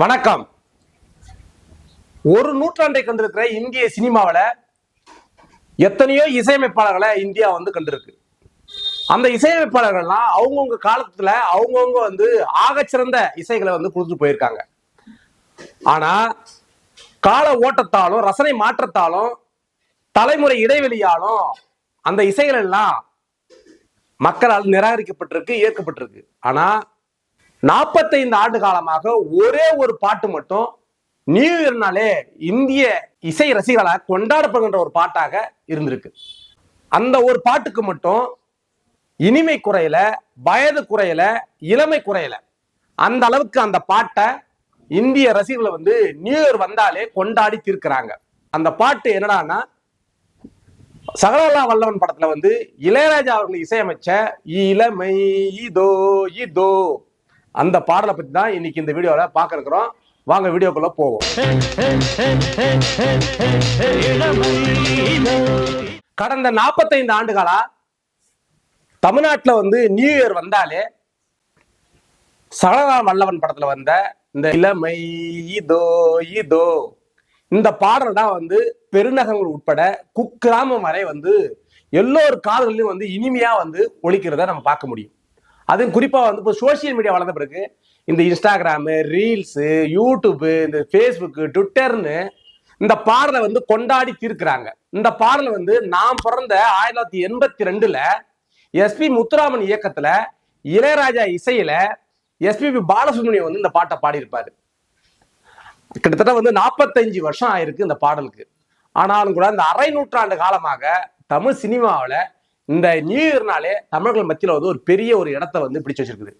வணக்கம். ஒரு நூற்றாண்டை கண்டிருக்கிற இந்திய சினிமாவில் எத்தனையோ இசையமைப்பாளர்களை இந்தியா வந்து கண்டிருக்கு. அந்த இசையமைப்பாளர்கள்லாம் அவங்கவுங்க காலத்துல அவங்கவுங்க வந்து ஆகச்சிறந்த இசைகளை வந்து கொடுத்துட்டு போயிருக்காங்க. ஆனா கால ஓட்டத்தாலும் ரசனை மாற்றத்தாலும் தலைமுறை இடைவெளியாலும் அந்த இசைகள் எல்லாம் மக்களால் நிராகரிக்கப்பட்டிருக்கு ஏற்கப்பட்டிருக்கு. ஆனா நாற்பத்தைந்து ஆண்டு காலமாக ஒரே ஒரு பாட்டு மட்டும் நியூ இயர்னாலே இந்திய இசை ரசிகர்களாக கொண்டாடப்படுகின்ற ஒரு பாட்டாக இருந்திருக்கு. அந்த ஒரு பாட்டுக்கு மட்டும் இனிமை குறையல வயது குறையல இளமை குறையல. அந்த அளவுக்கு அந்த பாட்டை இந்திய ரசிகர்களை வந்து நியூ இயர் வந்தாலே கொண்டாடி தீர்க்கிறாங்க. அந்த பாட்டு என்னடான்னா சகலலா வல்லவன் படத்துல வந்து இளையராஜா அவர்கள் இசையமைச்ச இளமை இதோ இதோ அந்த பாடலை பத்தி தான் இன்னைக்கு இந்த வீடியோல பார்க்க இருக்கிறோம். வாங்க வீடியோக்குள்ள போவோம். கடந்த 45 ஆண்டுகளா தமிழ்நாட்டுல வந்து நியூ இயர் வந்தாலே சரதா வல்லவன் படத்துல வந்த இந்த இளமை இதோ இதோ இந்த பாடல் தான் வந்து பெருநகங்கள் உட்பட குக்கிராமம் வரை வந்து எல்லோரு காதலையும் வந்து இனிமையா வந்து ஒழிக்கிறத நம்ம பார்க்க முடியும். அதுவும் குறிப்பாக வந்து இப்போ சோசியல் மீடியா வளர்ந்த பிறகு இந்த இன்ஸ்டாகிராமு ரீல்ஸு யூடியூப்பு இந்த ஃபேஸ்புக்கு ட்விட்டர்னு இந்த பாடலை வந்து கொண்டாடி தீர்க்கிறாங்க. இந்த பாடல் வந்து நான் பிறந்த ஆயிரத்தி தொள்ளாயிரத்தி எண்பத்தி ரெண்டுல எஸ்பி முத்துராமன் இயக்கத்துல இளையராஜா இசையில எஸ்பிபி பாலசுப்ரமணியம் வந்து இந்த பாட்டை பாடியிருப்பாரு. கிட்டத்தட்ட வந்து நாற்பத்தஞ்சு வருஷம் ஆயிருக்கு இந்த பாடலுக்கு. ஆனாலும் கூட இந்த அரை நூற்றாண்டு காலமாக தமிழ் சினிமாவில் இந்த நியூ இயர்னாலே தமிழர்கள் மத்தியில் வந்து ஒரு பெரிய ஒரு இடத்த வந்து பிடிச்சு வச்சிருக்குது.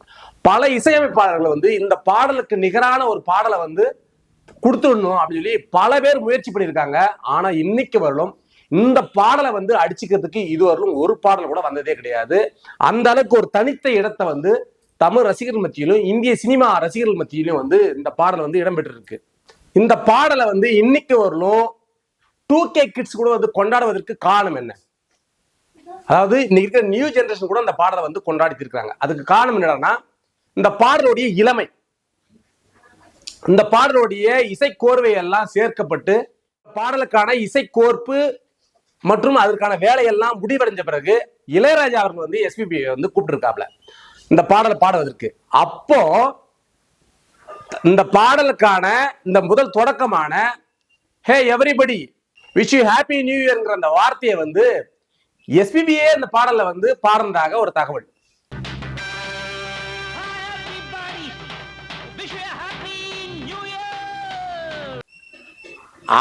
பல இசையமைப்பாளர்கள் வந்து இந்த பாடலுக்கு நிகரான ஒரு பாடலை வந்து கொடுத்துடணும் அப்படின்னு சொல்லி பல பேர் முயற்சி பண்ணியிருக்காங்க. ஆனா இன்னைக்கு வரலும் இந்த பாடலை வந்து அடிச்சுக்கிறதுக்கு இதுவரையிலும் ஒரு பாடல் கூட வந்ததே கிடையாது. அந்த அளவுக்கு ஒரு தனித்த இடத்தை வந்து தமிழ் ரசிகர்கள் மத்தியிலும் இந்திய சினிமா ரசிகர்கள் மத்தியிலும் வந்து இந்த பாடல் வந்து இடம்பெற்றிருக்கு இந்த பாடலை வந்து இன்னைக்கு வரலும் டூ கே கிட்ஸ் கூட வந்து கொண்டாடுவதற்கு காரணம் என்ன? அதாவது இன்னைக்கு இருக்கிற நியூ ஜென்ரேஷன் கூட அந்த பாடலை வந்து கொண்டாடி இருக்கிறாங்க. அதுக்கு காரணம் என்னன்னா இந்த பாடலுடைய இளமை. இந்த பாடலுடைய இசை கோர்வை எல்லாம் சேர்க்கப்பட்டு பாடலுக்கான இசை கோர்ப்பு மற்றும் அதற்கான வேலையெல்லாம் முடிவடைஞ்ச பிறகு இளையராஜா அவர்கள் வந்து எஸ்பிபி வந்து கூப்பிட்டுருக்காப்ல இந்த பாடலை பாடுவதற்கு. அப்போ இந்த பாடலுக்கான இந்த முதல் தொடக்கமான hey everybody wish you happy new இயர்ங்கிற அந்த வார்த்தையை வந்து எஸ்பிபியே இந்த பாடல்ல வந்து பாடுறதாக ஒரு தகவல்.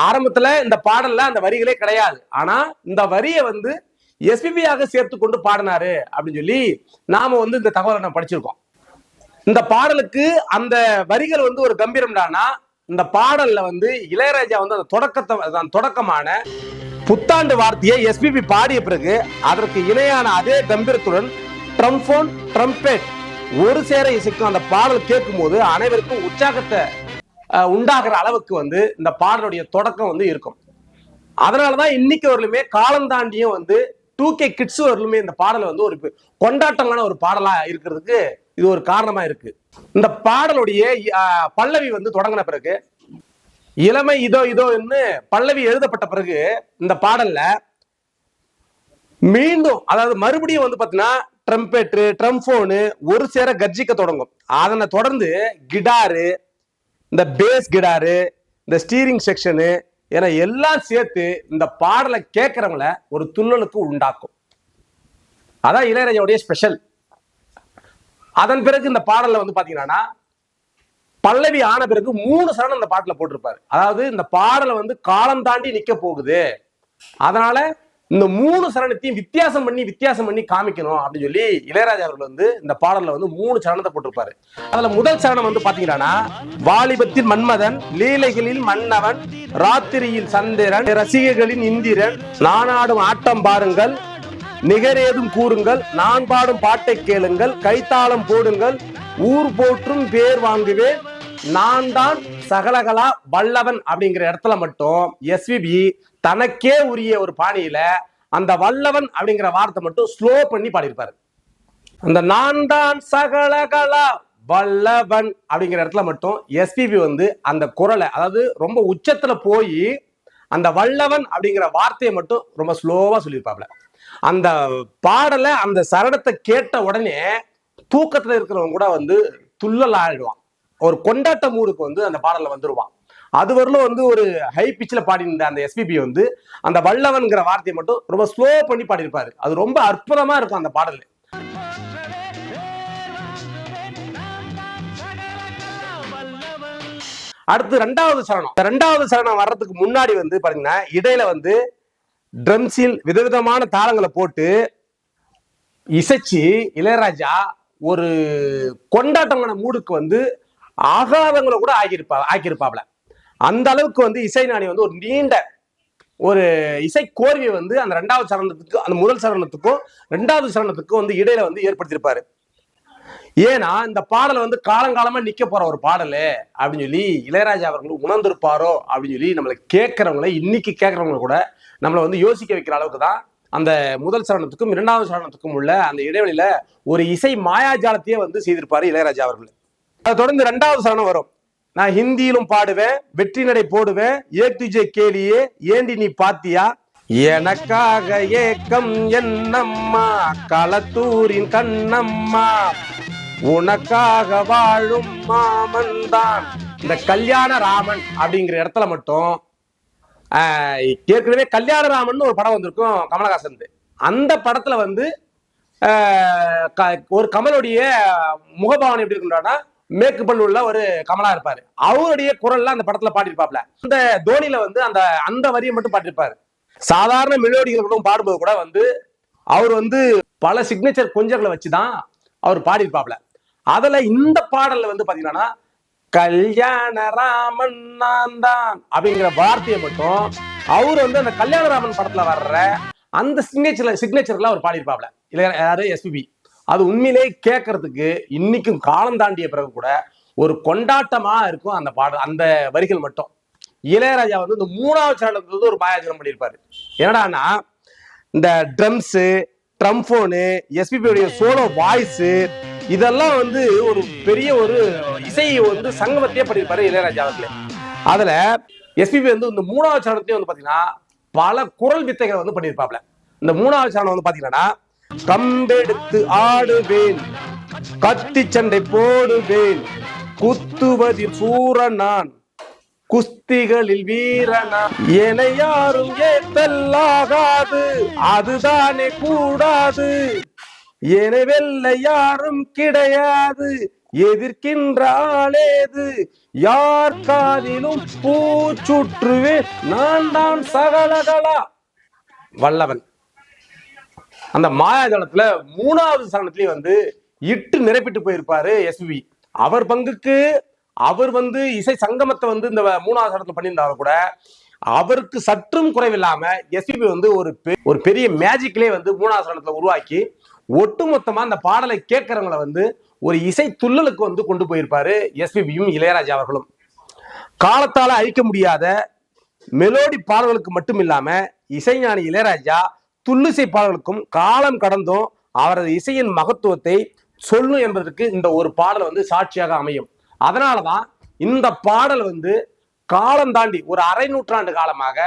ஆரம்பத்துல இந்த பாடல்ல அந்த வரிகளே கிடையாது. ஆனா இந்த வரியை வந்து எஸ்பிபியாக சேர்த்து கொண்டு பாடினாரு அப்படின்னு சொல்லி நாம வந்து இந்த தகவலை நம்ம படிச்சிருக்கோம். இந்த பாடலுக்கு அந்த வரிகள் வந்து ஒரு கம்பீரம்டானா இந்த பாடல்ல வந்து இளையராஜா வந்து அந்த தொடக்கத்தை தொடக்கமான புத்தாண்டு வார்த்தையை எஸ்பிபி பாடிய பிறகு அதற்கு இணையான அதே கம்பீரத்துடன் ட்ரம்ஃபோன் ட்ரம்பெட் ஒரு சேர இசைக்கும் அந்த பாடல் கேட்கும் போது அனைவருக்கும் உற்சாகத்தை உண்டாகிற அளவுக்கு வந்து இந்த பாடலுடைய தொடக்கம் வந்து இருக்கும். அதனாலதான் இன்னைக்கு வரலுமே காலம் தாண்டியும் வந்து டூ கே கிட்ஸ் வரலுமே இந்த பாடல் வந்து ஒரு கொண்டாட்டமான ஒரு பாடலா இருக்கிறதுக்கு இது ஒரு காரணமா இருக்கு. இந்த பாடலுடைய பல்லவி வந்து தொடங்கின பிறகு இளமை இதோ இதோன்னு பல்லவி எழுதப்பட்ட பிறகு இந்த பாடல்ல மீண்டும் அதாவது மறுபடியும் வந்து பாத்தீங்கன்னா ட்ரம்பெட்டு ட்ரம்ஃபோனு ஒரு சேர கர்ஜிக்க தொடங்கும். அதனை தொடர்ந்து கிடாரு இந்த பேஸ் கிடாரு இந்த ஸ்டீரிங் செக்ஷனு என எல்லாம் சேர்த்து இந்த பாடலை கேட்கறவங்கள ஒரு துள்ளலுக்கு உண்டாக்கும். அதான் இளையராஜாவுடைய ஸ்பெஷல் அதன் பிறகு இந்த பாடல்ல வந்து பாத்தீங்கன்னா பல்லவி ஆன பிறகு மூணு சரணம் அந்த பாட்டுல போட்டிருப்பாரு. அதாவது இந்த பாடலை வந்து காலம் தாண்டி நிக்க போகுது. அதனால இந்த மூணு சரணத்தையும் வித்தியாசம் பண்ணி வித்தியாசம் பண்ணி காமிக்கணும் அப்படின்னு சொல்லி இளையராஜா அவர்கள் வந்து இந்த பாடல்ல வந்து மூணு சரணத்தை போட்டிருப்பாரு. அதுல முதல் சரணம் வந்து பாத்தீங்கன்னா வாலிபத்தில் மன்மதன் லீலைகளில் மன்னவன் ராத்திரியில் சந்திரன் ரசிகர்களின் இந்திரன் நானாடும் ஆட்டம் பாருங்கள் நிகரேதும் கூறுங்கள் நான் பாடும் பாட்டை கேளுங்கள் கைத்தாளம் போடுங்கள் ஊர் போற்றும் பேர் வாங்குவேன் நான் தான் சகலகலா வல்லவன் அப்படிங்கிற இடத்துல மட்டும் எஸ்விபி தனக்கே உரிய ஒரு பாணியில அந்த வல்லவன் அப்படிங்கிற வார்த்தை மட்டும் ஸ்லோ பண்ணி பாடியிருப்பாரு. அந்த நான் தான் சகலகலா வல்லவன் அப்படிங்கிற இடத்துல மட்டும் எஸ்பிபி வந்து அந்த குரலை அதாவது ரொம்ப உச்சத்துல போய் அந்த வல்லவன் அப்படிங்கிற வார்த்தையை மட்டும் ரொம்ப ஸ்லோவா சொல்லியிருப்பாப்ல அந்த பாடலை அந்த சரணத்தை கேட்ட உடனே தூக்கத்துல இருக்கிறவங்க கூட வந்து துள்ளல் ஆயிடுவான் ஒரு கொண்டாட்ட மூடுக்கு வந்து அந்த பாடல்ல வந்துருவான். அது வரலும் வந்து ஒரு ஹை பிச்சில் பாடியிருந்த அந்த எஸ்பிபி வந்து அந்த வல்லவன்கிற வார்த்தையை மட்டும் ரொம்ப ஸ்லோ பண்ணி பாடியிருப்பாரு. அது ரொம்ப அற்புதமா இருக்கும் அந்த பாடல். அடுத்து ரெண்டாவது சரணம். ரெண்டாவது சரணம் வர்றதுக்கு முன்னாடி வந்து பாத்தீங்கன்னா இடையில வந்து ட்ரம்ஸில் விதவிதமான தாளங்களை போட்டு இசைச்சு இளையராஜா ஒரு கொண்டாட்டமான மூடுக்கு வந்து ஆகாதவங்களை கூட ஆகியிருப்பா ஆக்கியிருப்பாப்ல. அந்த அளவுக்கு வந்து இசைஞானி வந்து ஒரு நீண்ட ஒரு இசை கோர்வையை வந்து அந்த ரெண்டாவது சரணத்துக்கும் அந்த முதல் சரணத்துக்கும் ரெண்டாவது சரணத்துக்கும் வந்து இடையில வந்து ஏற்படுத்தியிருப்பாரு. ஏன்னா இந்த பாடல் வந்து காலங்காலமா நிக்க போற ஒரு பாடல் அப்படின்னு சொல்லி இளையராஜா அவர்கள் உணர்ந்திருப்பாரோ அப்படின்னு சொல்லி நம்மளை கேட்கறவங்களை இன்னைக்கு கேட்கறவங்க கூட நம்மளை வந்து யோசிக்க வைக்கிற அளவுக்கு தான் அந்த முதல் சரணத்துக்கும் இரண்டாவது சரணத்துக்கும் உள்ள அந்த இடைவெளியில ஒரு இசை மாயாஜாலத்தையே வந்து செய்திருப்பாரு இளையராஜா அவர்கள். அதை தொடர்ந்து ரெண்டாவது சரணம் வரும். நான் ஹிந்தியிலும் பாடுவேன் வெற்றி நடை போடுவேன். ஏ துஜே கேலியே ஏண்டி நீ பாத்தியா? எனக்காக ஏக்கம் என்னம்மா? களத்தூரின் கண்ணம்மா. உனக்காக வாழும் மாமன் தான் இந்த கல்யாண ராமன் அப்படிங்கிற இடத்துல மட்டும் ஏற்கனவே கல்யாண ராமன் ஒரு படம் வந்திருக்கும் கமலஹாசன் அந்த படத்துல வந்து க- ஒரு கமலுடைய முகபாவனை எப்படி இருக்குன்னா மேற்கு பல்லூர்ல உள்ள ஒரு கமலா இருப்பாரு. அவருடைய குரல்ல அந்த படத்துல பாடியிருப்பாப்ல. அந்த தோனியில வந்து அந்த அந்த வரியை மட்டும் பாடியிருப்பாரு. சாதாரண மெலோடிகள் கூட பாடும்போது கூட வந்து அவர் வந்து பல சிக்னேச்சர் கொஞ்சங்களை வச்சுதான் அவர் பாடியிருப்பாப்ல. அதுல இந்த பாடல்ல வந்து பாத்தீங்கன்னா கல்யாண ராமன் நான் தான் அப்படிங்கிற வார்த்தையை மட்டும் அவர் வந்து அந்த கல்யாண ராமன் படத்துல வர்ற அந்த சிக்னேச்சர்ல சிக்னேச்சர்ல அவர் பாடியிருப்பாப்ல. இல்ல யாரு? எஸ்பிபி அது உண்மையிலே கேட்கறதுக்கு இன்னைக்கும் காலம் தாண்டிய பிறகு கூட ஒரு கொண்டாட்டமா இருக்கும் அந்த பாடல் அந்த வரிகள் மட்டும். இளையராஜா வந்து இந்த மூணாவது சேனலுக்கு வந்து ஒரு மாயாஜனம் பண்ணியிருப்பாரு. என்னடான்னா இந்த ட்ரம்ஸு ட்ரம்ஃபோனு எஸ்பிபியுடைய சோலோ வாய்ஸு இதெல்லாம் வந்து ஒரு பெரிய ஒரு இசை வந்து சங்கமத்தையே பண்ணியிருப்பாரு இளையராஜா அவர்களே. அதுல எஸ்பிபி வந்து இந்த மூணாவது சரணத்தையும் வந்து பாத்தீங்கன்னா பல குரல் வித்தைகளை வந்து பண்ணியிருப்பாப்ல இந்த மூணாவது சரணம் வந்து பாத்தீங்கன்னா கம்பெடுத்து ஆடுவேன். கத்தி சண்டை போடுவேன். குத்துவதில் சூரனான் குஸ்திகளில் வீரனா என யாரும் ஏத்தல்லாகாது. அதுதானே கூடாது. என வெல்ல யாரும் கிடையாது. எதிர்க்கின்ற ஆளேது. யார் காதிலும் பூச்சுற்றுவேன் நான் தான் சகலகலா. வல்லவன். அந்த மாயாஜாலத்துல மூணாவது சரணத்திலேயே வந்து இட்டு நிரப்பிட்டு போயிருப்பாரு எஸ்வி அவர் பங்குக்கு அவர் வந்து இசை சங்கமத்தை வந்து இந்த மூணாவது சரணத்துல பண்ணியிருந்தாலும் கூட. அவருக்கு சற்றும் குறைவில்லாம எஸ்பிபி வந்து ஒரு பெ- ஒரு பெரிய மேஜிக்லேயே வந்து மூணாவது சரணத்துல உருவாக்கி ஒட்டுமொத்தமா அந்த பாடலை கேட்கறவங்களை வந்து ஒரு இசை துள்ளலுக்கு வந்து கொண்டு போயிருப்பாரு எஸ்பிபியும் இளையராஜா அவர்களும். காலத்தால அழிக்க முடியாத மெலோடி பாடல்களுக்கு மட்டும் இல்லாம இசைஞானி இளையராஜா துள்ளிசை பாடல்களுக்கும் காலம் கடந்தும் அவரது இசையின் மகத்துவத்தை சொல்லும் என்பதற்கு இந்த ஒரு பாடல் வந்து சாட்சியாக அமையும். அதனாலதான் இந்த பாடல் வந்து காலம் தாண்டி ஒரு அரை நூற்றாண்டு காலமாக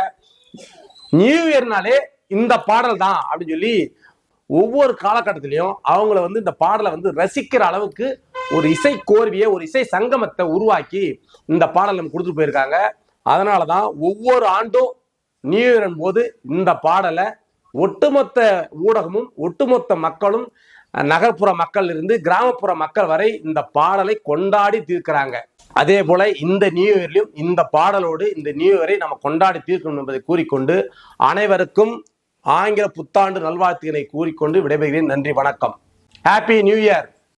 நியூ இயர்னாலே இந்த பாடல் தான் அப்படின்னு சொல்லி ஒவ்வொரு காலகட்டத்திலையும் அவங்கள வந்து இந்த பாடலை வந்து ரசிக்கிற அளவுக்கு ஒரு இசை கோர்வியை ஒரு இசை சங்கமத்தை உருவாக்கி இந்த பாடல் நம்ம கொடுத்துட்டு போயிருக்காங்க. அதனால தான் ஒவ்வொரு ஆண்டும் நியூ இயரின் போது இந்த பாடலை ஒட்டுமொத்த ஊடகமும் ஒட்டுமொத்த மக்களும் நகர்ப்புற மக்கள் இருந்து கிராமப்புற மக்கள் வரை இந்த பாடலை கொண்டாடி தீர்க்கிறாங்க. அதே போல இந்த நியூ இயர்லையும் இந்த பாடலோடு இந்த நியூ இயரை நம்ம கொண்டாடி தீர்க்கணும் என்பதை கூறிக்கொண்டு அனைவருக்கும் ஆங்கில புத்தாண்டு நல்வாழ்த்துக்களை கூறிக்கொண்டு விடைபெறுகிறேன். நன்றி வணக்கம். Happy new year